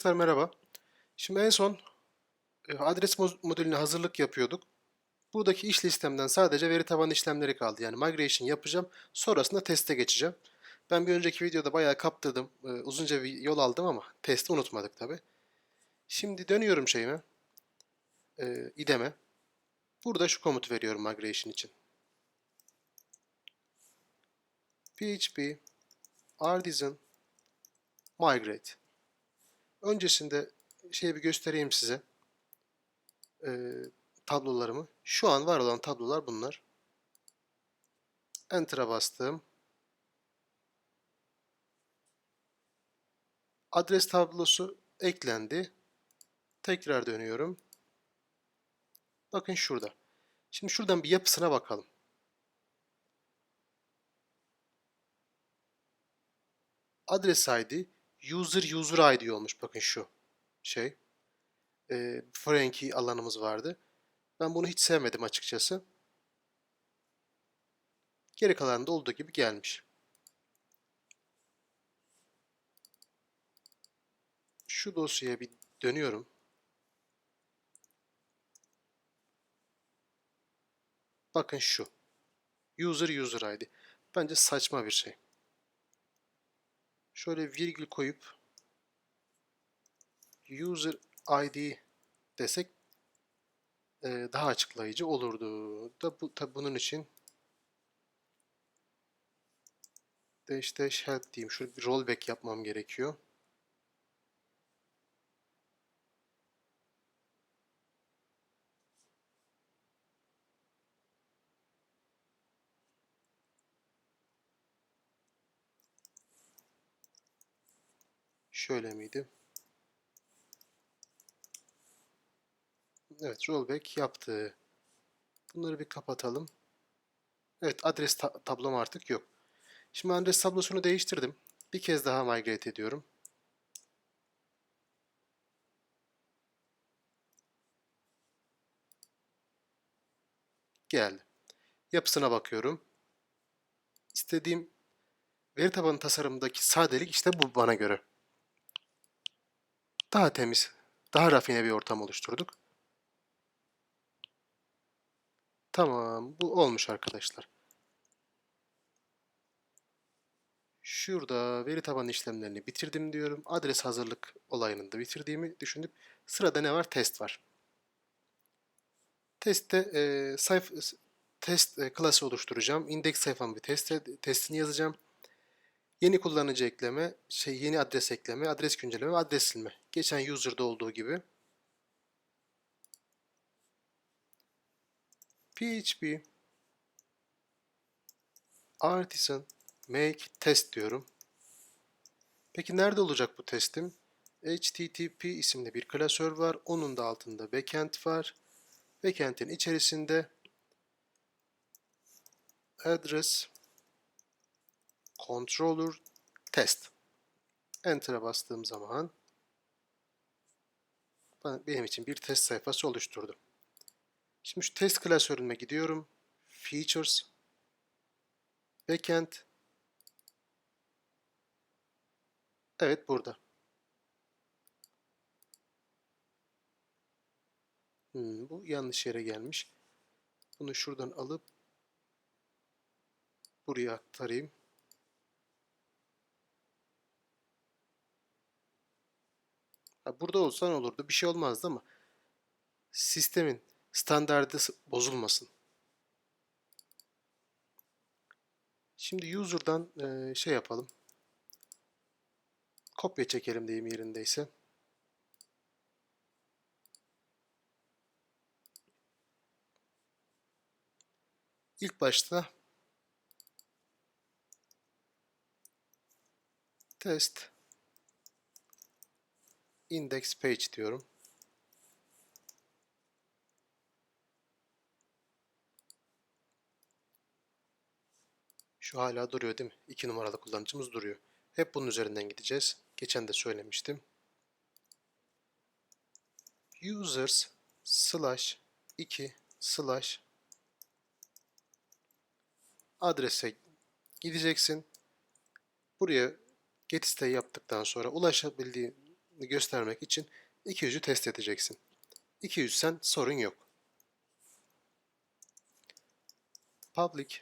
Arkadaşlar merhaba. Şimdi en son e, adres mo- modülüne hazırlık yapıyorduk. Buradaki iş listemden sadece veri tabanı işlemleri kaldı. Yani migration yapacağım. Sonrasında teste geçeceğim. Ben bir önceki videoda bayağı kaptırdım. e, Uzunca bir yol aldım ama testi unutmadık tabi. Şimdi dönüyorum şeyime. e, ideme. Burada şu komutu veriyorum migration için. php artisan migrate. Öncesinde şeyi bir göstereyim size. Ee, tablolarımı. Şu an var olan tablolar bunlar. Enter'a bastım. Adres tablosu eklendi. Tekrar dönüyorum. Bakın şurada. Şimdi şuradan bir yapısına bakalım. Adres ID user user ID olmuş. Bakın şu şey. Ee, foreign key alanımız vardı. Ben bunu hiç sevmedim açıkçası. Geri kalan da olduğu gibi gelmiş. Şu dosyaya bir dönüyorum. Bakın şu. User user ID. Bence saçma bir şey. Şöyle virgül koyup user ID desek e, daha açıklayıcı olurdu. Da bu tabi bunun için dash dash help diyeyim. Şöyle bir rollback yapmam gerekiyor. Şöyle miydi? Evet, rollback yaptı. Bunları bir kapatalım. Evet, adres ta tablom artık yok. Şimdi adres tablosunu değiştirdim. Bir kez daha migrate ediyorum. Geldi. Yapısına bakıyorum. İstediğim veri tabanı tasarımındaki sadelik işte bu bana göre. Daha temiz, daha rafine bir ortam oluşturduk. Tamam, bu olmuş arkadaşlar. Şurada veri tabanı işlemlerini bitirdim diyorum. Adres hazırlık olayını da bitirdiğimi düşündüm. Sırada ne var? Test var. Testte e, sayfa test e, klası oluşturacağım. Indeks sayfamı bir test testini yazacağım. Yeni kullanıcı ekleme, şey yeni adres ekleme, adres güncelleme ve adres silme. Geçen user'da olduğu gibi. PHP artisan make test diyorum. Peki nerede olacak bu testim? HTTP isimli bir klasör var. Onun da altında backend var. Backend'in içerisinde address controller test. Enter'a bastığım zaman benim için bir test sayfası oluşturdu. Şimdi şu test klasörüne gidiyorum. Features Backend Evet burada. Hmm, bu yanlış yere gelmiş. Bunu şuradan alıp buraya aktarayım. Ha, burada olsan olurdu. Bir şey olmazdı ama sistemin standardı bozulmasın. Şimdi user'dan e, şey yapalım. Kopya çekelim deyim yerindeyse. İlk başta test index page diyorum. Şu hala duruyor değil mi? 2 numaralı kullanıcımız duruyor. Hep bunun üzerinden gideceğiz. Geçen de söylemiştim. Users slash 2 slash adrese gideceksin. Buraya get isteği yaptıktan sonra ulaşabildiğin göstermek için 200'ü test edeceksin. 200 sen sorun yok. Public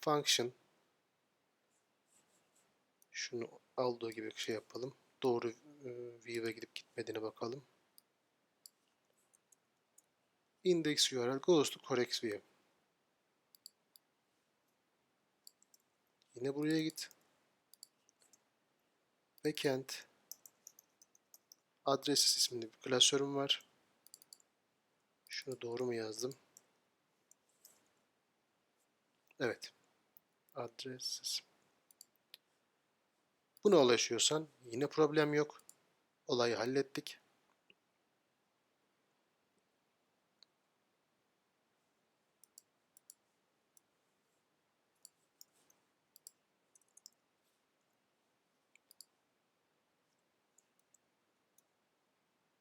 function şunu aldığı gibi şey yapalım. Doğru e, view'e gidip gitmediğine bakalım. Index URL goes to correct view. Yine buraya git. Backend adreses isminde bir klasörüm var. Şunu doğru mu yazdım? Evet. Adreses. Buna ulaşıyorsan yine problem yok. Olayı hallettik.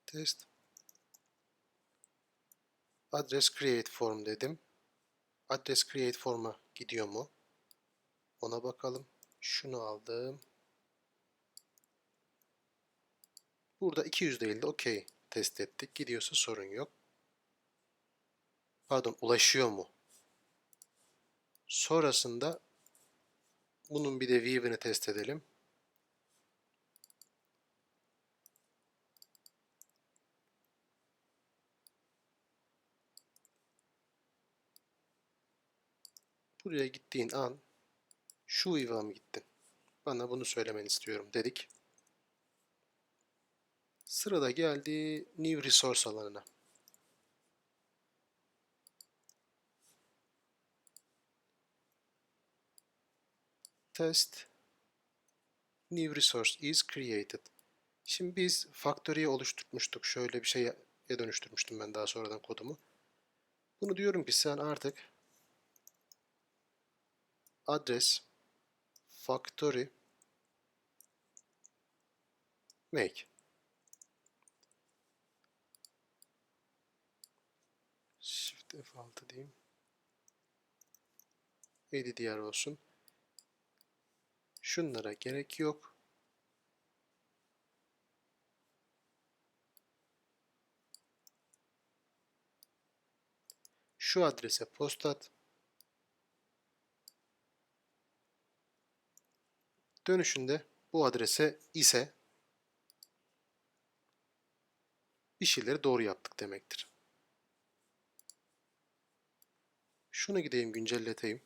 Test. Adres create form dedim. Adres create form'a gidiyor mu? Ona bakalım. Şunu aldım. Burada 200 değil de okey test ettik. Gidiyorsa sorun yok. Pardon ulaşıyor mu? Sonrasında bunun bir de view'ini test edelim. Buraya gittiğin an şu view'a mı gittin? Bana bunu söylemeni istiyorum dedik. Sırada geldi New Resource alanına. Test New Resource is created. Şimdi biz factory'yi oluşturmuştuk. Şöyle bir şeye dönüştürmüştüm ben daha sonradan kodumu. Bunu diyorum ki sen artık adres factory make Shift F6 diyeyim. ADDR olsun. Şunlara gerek yok. Şu adrese post at. Dönüşünde bu adrese ise bir şeyleri doğru yaptık demektir. Şunu gideyim güncelleteyim.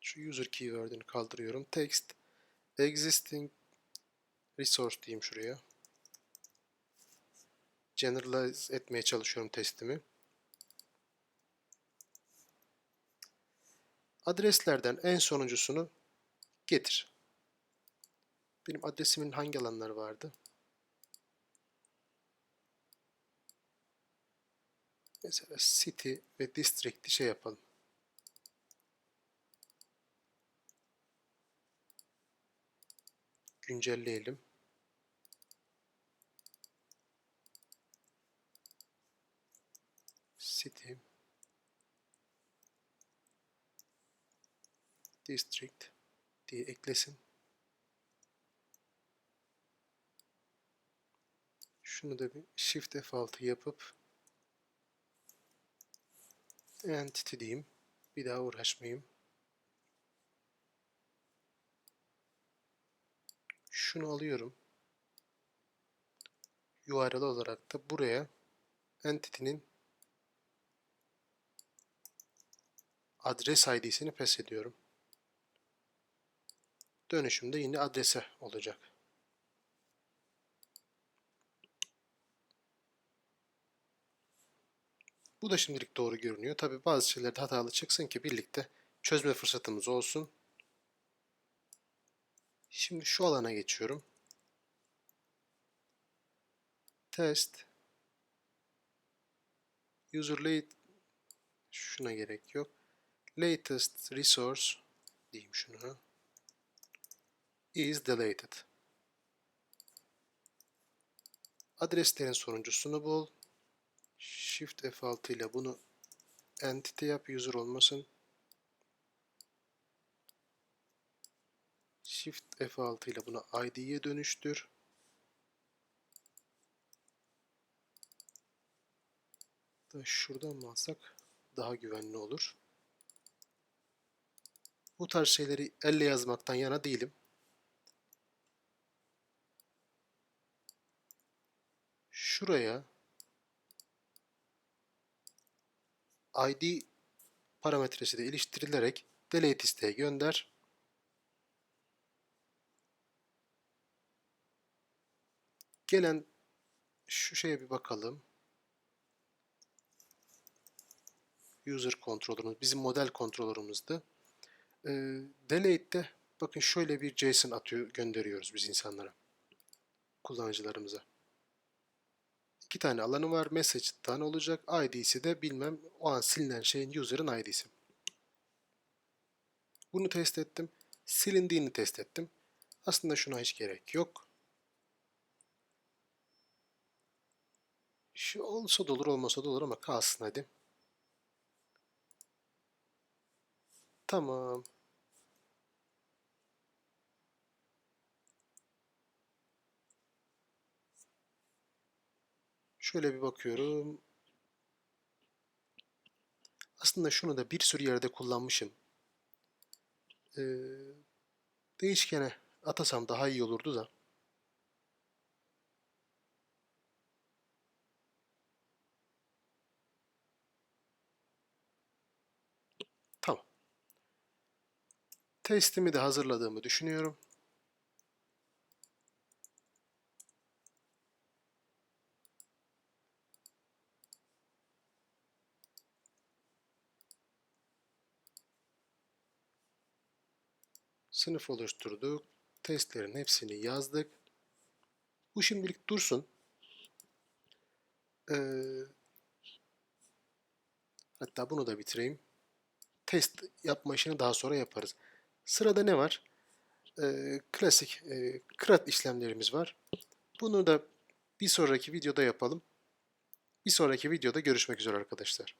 Şu user keyword'ünü kaldırıyorum. Text existing resource diyeyim şuraya. Generalize etmeye çalışıyorum testimi. Adreslerden en sonuncusunu getir. Benim adresimin hangi alanları vardı? Mesela city ve district'i şey yapalım. Güncelleyelim. City District diye eklesin. Şunu da bir Shift F6 yapıp entity diyeyim. Bir daha uğraşmayayım. Şunu alıyorum. URL olarak da buraya entity'nin adres ID'sini pes ediyorum. Dönüşümde yine adrese olacak. Bu da şimdilik doğru görünüyor. Tabi bazı şeylerde hatalı çıksın ki birlikte çözme fırsatımız olsun. Şimdi şu alana geçiyorum. Test. User late. Şuna gerek yok. Latest resource diyeyim şunu. Is deleted. Adreslerin sonuncusunu bul. Shift F6 ile bunu entity yap user olmasın. Shift F6 ile bunu ID'ye dönüştür. Da şuradan mı alsak daha güvenli olur. Bu tarz şeyleri elle yazmaktan yana değilim. Şuraya ID parametresi de iliştirilerek delete isteğe gönder. Gelen şu şeye bir bakalım. User controller'ımız bizim model kontrolörümüzdü. Ee, delete'de bakın şöyle bir JSON atıyor gönderiyoruz biz insanlara. Kullanıcılarımıza. İki tane alanı var. Message tane olacak. ID'si de bilmem o an silinen şeyin user'ın ID'si. Bunu test ettim. Silindiğini test ettim. Aslında şuna hiç gerek yok. Şu olsa da olur olmasa da olur ama kalsın hadi. Tamam. Şöyle bir bakıyorum. Aslında şunu da bir sürü yerde kullanmışım. Ee, değişkene atasam daha iyi olurdu da. Tamam. Testimi de hazırladığımı düşünüyorum. Sınıf oluşturduk. Testlerin hepsini yazdık. Bu şimdilik dursun. Ee, hatta bunu da bitireyim. Test yapma işini daha sonra yaparız. Sırada ne var? Ee, klasik e, CRUD işlemlerimiz var. Bunu da bir sonraki videoda yapalım. Bir sonraki videoda görüşmek üzere arkadaşlar.